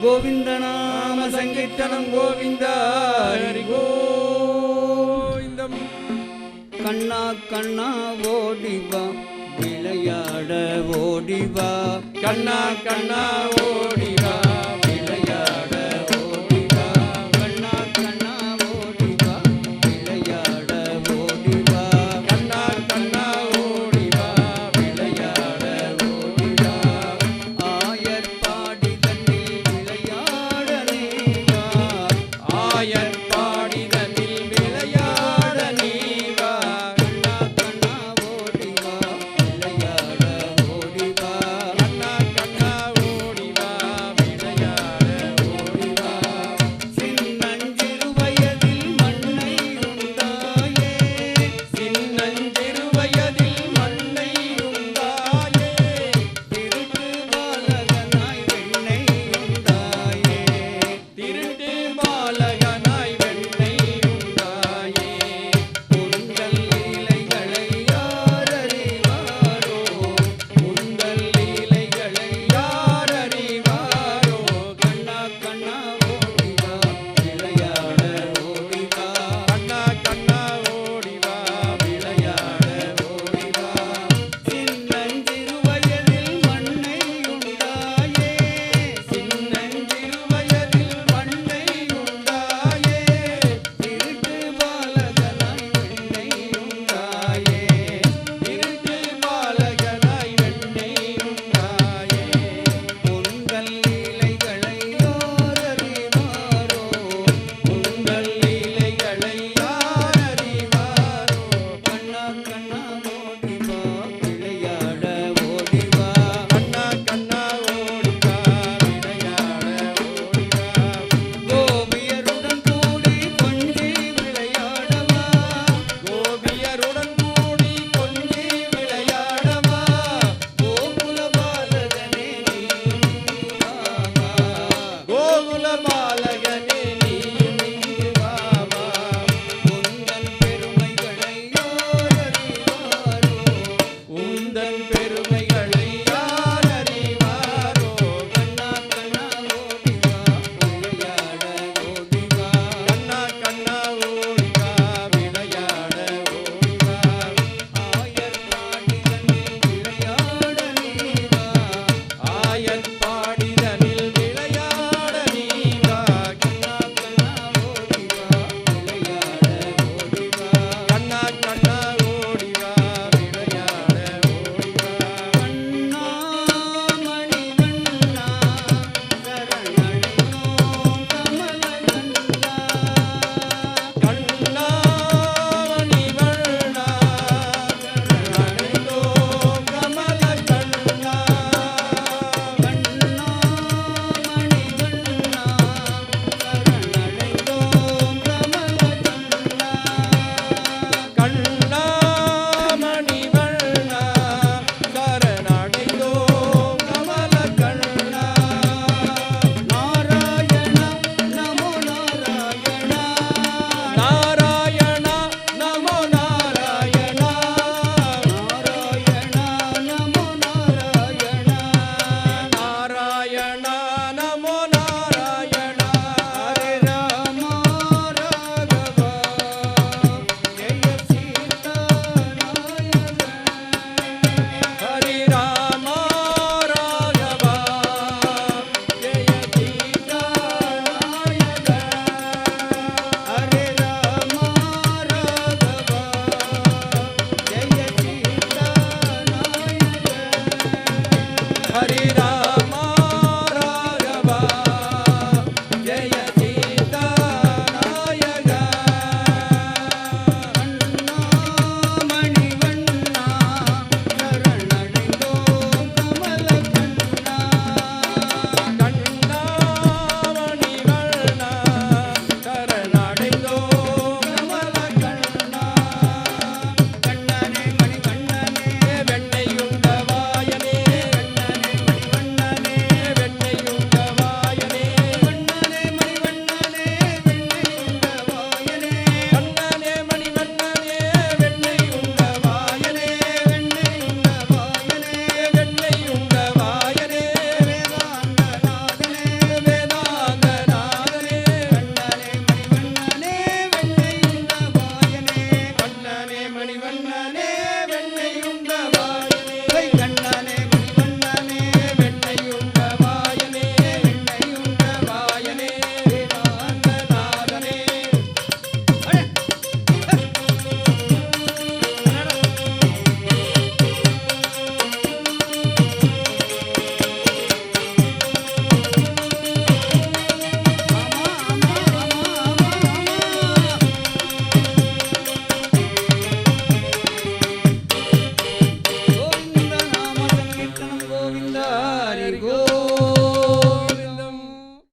கோவிந்த நாம சங்கீர்த்தனம் கோவிந்தா கோவிந்தம் கண்ணா கண்ணா ஓடிவா விளையாட ஓடிவா. கண்ணா கண்ணா ஓடிவா. vayan